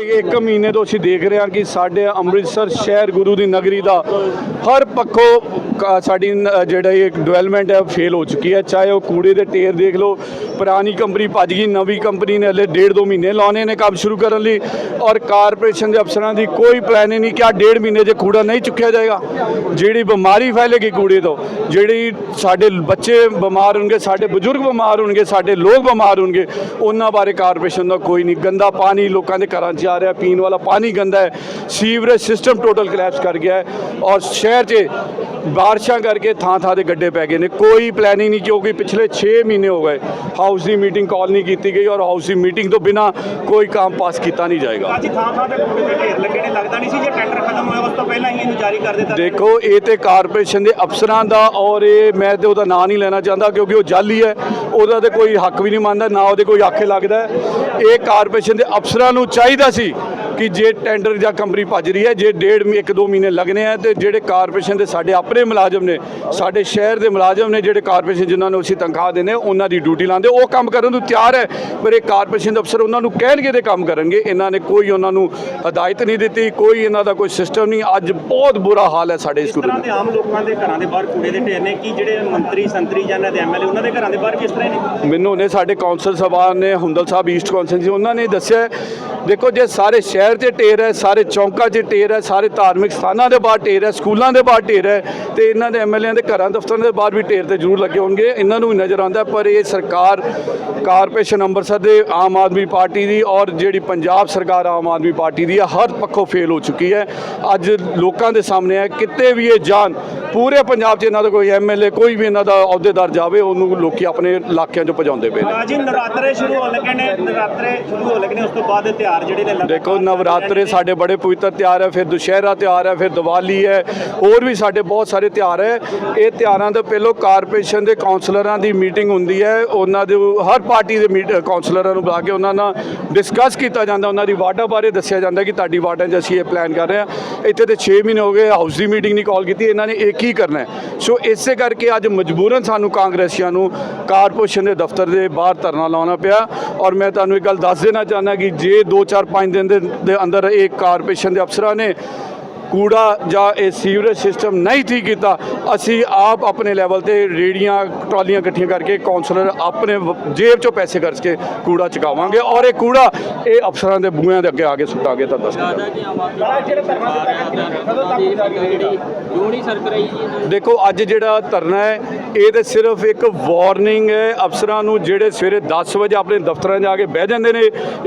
ਇੱਕ ਮਹੀਨੇ ਤੋਂ ਅਸੀਂ ਦੇਖ ਰਹੇ ਹਾਂ ਕਿ ਸਾਡੇ ਅੰਮ੍ਰਿਤਸਰ ਸ਼ਹਿਰ ਗੁਰੂ ਦੀ ਨਗਰੀ ਦਾ ਹਰ ਪੱਖੋਂ ਸਾਡੀ ਨ- ਜਿਹੜਾ ਇਹ ਡਿਵੈਲਪਮੈਂਟ ਹੈ ਫੇਲ ਹੋ ਚੁੱਕੀ ਹੈ। ਚਾਹੇ ਉਹ ਕੂੜੇ ਦੇ ਢੇਰ ਦੇਖ ਲਓ, ਪੁਰਾਣੀ ਕੰਪਨੀ ਭੱਜ ਗਈ, ਨਵੀਂ ਕੰਪਨੀ ਨੇ ਹਲੇ ਡੇਢ ਦੋ ਮਹੀਨੇ ਲਾਉਣੇ ਨੇ ਕੰਮ ਸ਼ੁਰੂ ਕਰਨ ਲਈ ਔਰ ਕਾਰਪੋਰੇਸ਼ਨ ਦੇ ਅਫਸਰਾਂ ਦੀ ਕੋਈ ਪਲਾਨ ਨਹੀਂ ਕਿ ਆ ਡੇਢ ਮਹੀਨੇ ਜੇ ਕੂੜਾ ਨਹੀਂ ਚੁੱਕਿਆ ਜਾਏਗਾ। ਜਿਹੜੀ ਬਿਮਾਰੀ ਫੈਲੇਗੀ ਕੂੜੇ ਤੋਂ, ਜਿਹੜੀ ਸਾਡੇ ਬੱਚੇ ਬਿਮਾਰ ਹੋਣਗੇ, ਸਾਡੇ ਬਜ਼ੁਰਗ ਬਿਮਾਰ ਹੋਣਗੇ, ਸਾਡੇ ਲੋਕ ਬਿਮਾਰ ਹੋਣਗੇ, ਉਹਨਾਂ ਬਾਰੇ ਕਾਰਪੋਰੇਸ਼ਨ ਦਾ ਕੋਈ ਨਹੀਂ। ਗੰਦਾ ਪਾਣੀ ਲੋਕਾਂ ਦੇ ਘਰਾਂ 'ਚ ਆ ਰਿਹਾ, ਪੀਣ ਵਾਲਾ ਪਾਣੀ ਗੰਦਾ ਹੈ। ਸੀਵਰੇਜ ਸਿਸਟਮ ਟੋਟਲ ਕਲੈਪਸ ਕਰ ਗਿਆ ਹੈ। ਔਰ ਸ਼ਹਿਰ 'ਚ ਬਾਰਿਸ਼ਾਂ ਕਰਕੇ ਥਾਂ ਥਾਂ ਦੇ ਗੱਡੇ ਪੈ ਗਏ ਨੇ। ਕੋਈ ਪਲੈਨਿੰਗ ਨਹੀਂ ਕਿਉਂਕਿ ਪਿਛਲੇ 6 ਮਹੀਨੇ ਹੋ ਗਏ ਹਾਊਸ ਦੀ ਮੀਟਿੰਗ ਕਾਲ ਨਹੀਂ ਕੀਤੀ ਗਈ ਔਰ ਹਾਊਸ ਦੀ ਮੀਟਿੰਗ ਤੋਂ ਬਿਨਾ ਕੋਈ ਕੰਮ ਪਾਸ ਕੀਤਾ ਨਹੀਂ ਜਾਏਗਾ। ਅੱਜ ਥਾਂ ਥਾਂ ਤੇ ਕੂੜੇ ਦੇ ਢੇਰ ਲੱਗੇ ਨੇ। ਲੱਗਦਾ ਨਹੀਂ ਸੀ ਜੇ ਟੈਂਡਰ ਖਤਮ ਹੋਇਆ ਉਸ ਤੋਂ ਪਹਿਲਾਂ ਹੀ ਇਹਨੂੰ ਜਾਰੀ ਕਰ ਦਿੱਤਾ। ਦੇਖੋ ਇਹ ਤੇ ਕਾਰਪੋਰੇਸ਼ਨ ਦੇ ਅਫਸਰਾਂ ਦਾ ਔਰ ਇਹ ਮੈਂ ਤੇ ਉਹਦਾ ਨਾਂ ਨਹੀਂ ਲੈਣਾ ਚਾਹੁੰਦਾ ਕਿਉਂਕਿ ਉਹ ਜਾਲੀ ਹੈ। ਉਹਦਾ ਤੇ ਕੋਈ ਹੱਕ ਵੀ ਨਹੀਂ ਮੰਨਦਾ ਨਾ ਉਹਦੇ ਕੋਈ ਆਖੇ ਲੱਗਦਾ। ਇਹ ਕਾਰਪੋਰੇਸ਼ਨ ਦੇ ਅਫਸਰਾਂ ਨੂੰ ਚਾਹੀਦਾ ਸੀ ਕਿ ਜੇ ਟੈਂਡਰ ਜਾਂ ਕੰਪਨੀ ਭੱਜ ਰਹੀ ਹੈ ਜੇ ਡੇਢ ਇੱਕ ਦੋ ਮਹੀਨੇ ਲੱਗਣੇ ਆ ਤੇ ਜਿਹੜੇ ਕਾਰਪੋਰੇਸ਼ਨ ਦੇ ਸਾਡੇ ਆਪਣੇ ਮੁਲਾਜ਼ਮ ਨੇ ਸਾਡੇ ਸ਼ਹਿਰ ਦੇ ਮੁਲਾਜ਼ਮ ਨੇ ਜਿਹੜੇ ਕਾਰਪੋਰੇਸ਼ਨ ਜਿਨ੍ਹਾਂ ਨੂੰ ਅਸੀਂ ਤਨਖਾਹ ਦਿੰਦੇ ਹਾਂ, ਉਹਨਾਂ ਦੀ ਡਿਊਟੀ ਲਾਉਂਦੇ ਉਹ ਕੰਮ ਕਰਨ ਨੂੰ ਤਿਆਰ ਹੈ। ਪਰ ਇਹ ਕਾਰਪੋਰੇਸ਼ਨ ਦੇ ਅਫਸਰ ਉਹਨਾਂ ਨੂੰ ਕਹਿਣਗੇ ਤੇ ਕੰਮ ਕਰਨਗੇ। ਇਹਨਾਂ ਨੇ ਕੋਈ ਉਹਨਾਂ ਨੂੰ ਹਦਾਇਤ ਨਹੀਂ ਦਿੱਤੀ ਕੋਈ ਇਹਨਾਂ ਦਾ ਕੋਈ ਸਿਸਟਮ ਨਹੀਂ। ਅੱਜ ਬਹੁਤ ਬੁਰਾ ਹਾਲ ਹੈ ਸਾਡੇ ਇਸ ਸਕੂਲ ਦਾ। ਆਮ ਲੋਕਾਂ ਦੇ ਘਰਾਂ ਦੇ ਬਾਹਰ ਕੂੜੇ ਦੇ ਢੇਰ ਨੇ ਕਿ ਜਿਹੜੇ ਮੰਤਰੀ ਸੰਤਰੀ ਜਾਂ ਦੇ ਐਮਐਲਏ ਉਹਨਾਂ ਦੇ ਘਰਾਂ ਦੇ ਬਾਹਰ ਕਿਸ ਤਰ੍ਹਾਂ ਨੇ? ਮੈਨੂੰ ਨੇ ਸਾਡੇ ਕੌਂਸਲ ਸਭਾ ਨੇ ਹੁੰਦਲ ਸਾਹਿਬ ਈਸਟ ਕੌਂਸਲ ਸੀ ਉਹਨਾਂ ਨੇ ਦੱਸਿਆ ਦੇਖੋ ਜੇ ਸਾਰੇ ਸ਼ਹਿਰ ਸ਼ਹਿਰ 'ਚ ਢੇਰ ਹੈ, ਸਾਰੇ ਚੌਂਕਾਂ 'ਚ ਢੇਰ ਹੈ, ਸਾਰੇ ਧਾਰਮਿਕ ਸਥਾਨਾਂ ਦੇ ਬਾਹਰ ਢੇਰ ਹੈ, ਸਕੂਲਾਂ ਦੇ ਬਾਹਰ ਢੇਰ ਹੈ ਤੇ ਇਹਨਾਂ ਦੇ ਐਮਐਲਏ ਦੇ ਘਰਾਂ, ਦਫ਼ਤਰਾਂ ਦੇ ਬਾਹਰ ਵੀ ਢੇਰ ਤੇ ਜ਼ਰੂਰ ਲੱਗੇ ਹੋਣਗੇ। ਇਹਨਾਂ ਨੂੰ ਵੀ ਨਜ਼ਰ ਆਉਂਦਾ ਪਰ ਇਹ ਸਰਕਾਰ ਕਾਰਪੋਰੇਸ਼ਨ ਅੰਮ੍ਰਿਤਸਰ ਦੇ ਆਮ ਆਦਮੀ ਪਾਰਟੀ ਦੀ ਔਰ ਜਿਹੜੀ ਪੰਜਾਬ ਸਰਕਾਰ ਆਮ ਆਦਮੀ ਪਾਰਟੀ ਦੀ ਹੈ, ਹਰ ਪੱਖੋਂ ਫੇਲ ਹੋ ਚੁੱਕੀ ਹੈ। ਅੱਜ ਲੋਕਾਂ ਦੇ ਸਾਹਮਣੇ ਹੈ, ਕਿਤੇ ਵੀ ਇਹ ਜਾਨ ਪੂਰੇ ਪੰਜਾਬ 'ਚ ਇਹਨਾਂ ਦਾ ਕੋਈ ਐਮਐਲਏ ਕੋਈ ਵੀ ਇਹਨਾਂ ਦਾ ਅਹੁਦੇਦਾਰ ਜਾਵੇ ਉਹਨੂੰ ਲੋਕੀ ਆਪਣੇ ਇਲਾਕਿਆਂ 'ਚੋਂ ਭਜਾਉਂਦੇ ਪਏ ਨੇ। ਅੱਜ ਨਵਰਾਤਰੇ ਸ਼ੁਰੂ ਹੋਣ ਲੱਗੇ ਨੇ ਨਵਰਾਤਰੇ ਸ਼ੁਰੂ ਹੋਣ ਲੱਗੇ ਨੇ ਉਸ ਤੋਂ ਬਾਅਦ ਤਿਉਹਾਰ ਜਿਹੜੇ ਨੇ ਦੇਖੋ ਨਵਰਾਤਰੇ ਸਾਡੇ ਬੜੇ ਪਵਿੱਤਰ ਤਿਉਹਾਰ ਹੈ ਫਿਰ ਦੁਸ਼ਹਿਰਾ ਤਿਉਹਾਰ ਹੈ ਫਿਰ ਦੀਵਾਲੀ ਹੈ ਹੋਰ ਵੀ ਸਾਡੇ ਬਹੁਤ ਸਾਰੇ ਤਿਉਹਾਰ ਹੈ। ਇਹ ਤਿਉਹਾਰਾਂ ਤੋਂ ਪਹਿਲਾਂ ਕਾਰਪੋਰੇਸ਼ਨ ਦੇ ਕਾਉਂਸਲਰਾਂ ਦੀ ਮੀਟਿੰਗ ਹੁੰਦੀ ਹੈ ਉਹਨਾਂ ਦੇ ਹਰ ਪਾਰਟੀ ਦੇ ਕਾਉਂਸਲਰਾਂ ਨੂੰ ਬੁਲਾ ਕੇ ਉਹਨਾਂ ਨਾਲ ਡਿਸਕਸ ਕੀਤਾ ਜਾਂਦਾ ਉਹਨਾਂ ਦੀ ਵਾਰਡਾਂ ਬਾਰੇ ਦੱਸਿਆ ਜਾਂਦਾ ਕਿ ਤੁਹਾਡੀ ਵਾਰਡਾਂ 'ਚ ਅਸੀਂ ਇਹ ਪਲਾਨ ਕਰ ਰਹੇ ਹਾਂ। ਇੱਥੇ ਤੇ 6 ਮਹੀਨੇ ਹੋ ਗਏ ਹਾਊਸ ਦੀ ਮੀਟਿੰਗ ਨਹੀਂ ਕਾਲ ਕੀਤੀ ਇਹਨਾਂ ਨੇ ਇਹ ਕੀ ਕਰਨਾ ਸੋ ਇਸੇ ਕਰਕੇ ਅੱਜ ਮਜਬੂਰਨ ਸਾਨੂੰ ਕਾਂਗਰਸੀਆਂ ਨੂੰ ਕਾਰਪੋਰੇਸ਼ਨ ਦੇ ਦਫ਼ਤਰ ਦੇ ਬਾਹਰ ਧਰਨਾ ਲਾਉਣਾ ਪਿਆ। ਔਰ ਮੈਂ ਤੁਹਾਨੂੰ ਇੱਕ ਗੱਲ ਦੱਸ ਦੇਣਾ ਚਾਹੁੰਦਾ ਕਿ ਜੇ 2 4 5 ਦਿਨ ਦੇ ਦੇ ਅੰਦਰ ਇਹ ਕਾਰਪੋਰੇਸ਼ਨ ਦੇ ਅਫਸਰਾਂ ਨੇ ਕੂੜਾ ਜਾਂ ਇਹ ਸੀਵਰੇਜ ਸਿਸਟਮ ਨਹੀਂ ਠੀਕ ਕੀਤਾ, ਅਸੀਂ ਆਪ ਆਪਣੇ ਲੈਵਲ ਤੇ ਰੇੜੀਆਂ, ਟਰਾਲੀਆਂ ਇਕੱਠੀਆਂ ਕਰਕੇ ਕਾਉਂਸਲਰ ਆਪਣੇ ਜੇਬ ਚੋਂ ਪੈਸੇ ਖਰਚ ਕੇ ਕੂੜਾ ਚੁਕਾਵਾਂਗੇ। ਔਰ ਇਹ ਕੂੜਾ ਇਹ ਅਫਸਰਾਂ ਦੇ ਬੂਹਿਆਂ ਦੇ ਅੱਗੇ ਆ ਕੇ ਤਾਂ ਦੱਸ ਸਰਕਾਰ ਹੈ ਤਾਂ ਕਦੋਂ ਤੱਕ ਜਿਹੜੀ ਜੋੜੀ ਸਰਕਾਰ ਆਈ ਜੀ ਇਹਨਾਂ ਦੀ? ਦੇਖੋ ਅੱਜ ਜਿਹੜਾ ਧਰਨਾ ਹੈ ਇਹ ਤੇ ਸਿਰਫ ਇੱਕ ਵਾਰਨਿੰਗ ਹੈ। ਅਫਸਰਾਂ ਨੂੰ ਜਿਹੜੇ ਸਵੇਰੇ 10 ਵਜੇ ਆਪਣੇ ਦਫ਼ਤਰਾਂ 'ਚ ਜਾ ਕੇ ਬਹਿ ਜਾਂਦੇ ਨੇ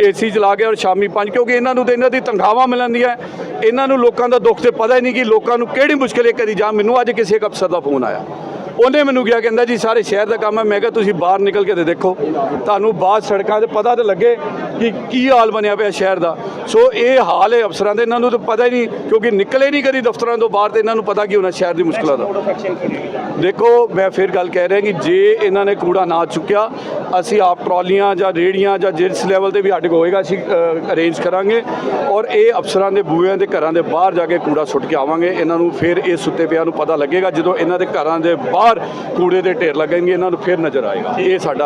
ਏਸੀ ਚਲਾ ਕੇ ਔਰ ਸ਼ਾਮੀ 5 ਕਿਉਂਕਿ ਇਹਨਾਂ ਨੂੰ ਤੇ ਇਹਨਾਂ ਦੀ ਤਨਖਾਹਾਂ ਮਿਲਣਦੀਆਂ ਇਹਨਾਂ ਨੂੰ ਲੋਕਾਂ ਦਾ ਦੁੱਖ ਤੇ ਪਤਾ ਹੀ ਨਹੀਂ ਕਿ ਲੋਕਾਂ ਨੂੰ ਕਿਹੜੀ ਮੁਸ਼ਕਿਲ ਇੱਕ ਕਰੀ ਜਾ ਮੈਨੂੰ ਅੱਜ ਕਿਸੇ ਇੱਕ ਅਫਸਰ ਦਾ ਫੋਨ ਆਇਆ। ਉਹਨੇ ਮੈਨੂੰ ਕਿਹਾ ਕਹਿੰਦਾ ਜੀ ਸਾਰੇ ਸ਼ਹਿਰ ਦਾ ਕੰਮ ਹੈ। ਮੈਂ ਕਿਹਾ ਤੁਸੀਂ ਬਾਹਰ ਨਿਕਲ ਕੇ ਤੇ ਦੇਖੋ। ਤੁਹਾਨੂੰ ਬਾਹਰ ਸੜਕਾਂ ਤੇ ਪਤਾ ਤੇ ਲੱਗੇ ਕਿ ਕੀ ਹਾਲ ਬਣਿਆ ਪਿਆ ਸ਼ਹਿਰ ਦਾ। ਸੋ ਇਹ ਹਾਲ ਹੈ ਅਫਸਰਾਂ ਦੇ, ਇਹਨਾਂ ਨੂੰ ਤਾਂ ਪਤਾ ਹੀ ਨਹੀਂ, ਕਿਉਂਕਿ ਨਿਕਲੇ ਨਹੀਂ ਕਦੀ ਦਫ਼ਤਰਾਂ ਤੋਂ ਬਾਹਰ ਤੇ ਇਹਨਾਂ ਨੂੰ ਪਤਾ ਕੀ ਹੋਣਾ ਸ਼ਹਿਰ ਦੀ ਮੁਸ਼ਕਲਾਂ ਦਾ। ਦੇਖੋ, ਮੈਂ ਫਿਰ ਗੱਲ ਕਹਿ ਰਿਹਾ ਕਿ ਜੇ ਇਹਨਾਂ ਨੇ ਕੂੜਾ ਨਾ ਚੁੱਕਿਆ, ਅਸੀਂ ਆਪ ਟਰਾਲੀਆਂ ਜਾਂ ਰੇੜੀਆਂ ਜਾਂ ਜਿਸ ਲੈਵਲ ਤੇ ਵੀ ਸਾਡੇ ਕੋਲ ਹੋਏਗਾ, ਅਸੀਂ ਅਰੇਂਜ ਕਰਾਂਗੇ ਔਰ ਇਹ ਅਫਸਰਾਂ ਦੇ ਬੂਹਿਆਂ ਦੇ ਘਰਾਂ ਦੇ ਬਾਹਰ ਜਾ ਕੇ ਕੂੜਾ ਸੁੱਟ ਕੇ ਆਵਾਂਗੇ। ਇਹਨਾਂ ਨੂੰ ਫਿਰ ਇਹ ਸੁੱਤੇ ਪਿਆ ਨੂੰ ਪਤਾ ਲੱਗੇਗਾ ਜਦੋਂ ਇਹਨਾਂ ਦੇ ਘਰਾਂ ਦੇ ਬਾਹਰ ਕੂੜੇ ਦੇ ਢੇਰ ਲੱਗਣਗੇ, ਇਹਨਾਂ ਨੂੰ ਫਿਰ ਨਜ਼ਰ ਆਏਗਾ। ਇਹ ਸਾਡਾ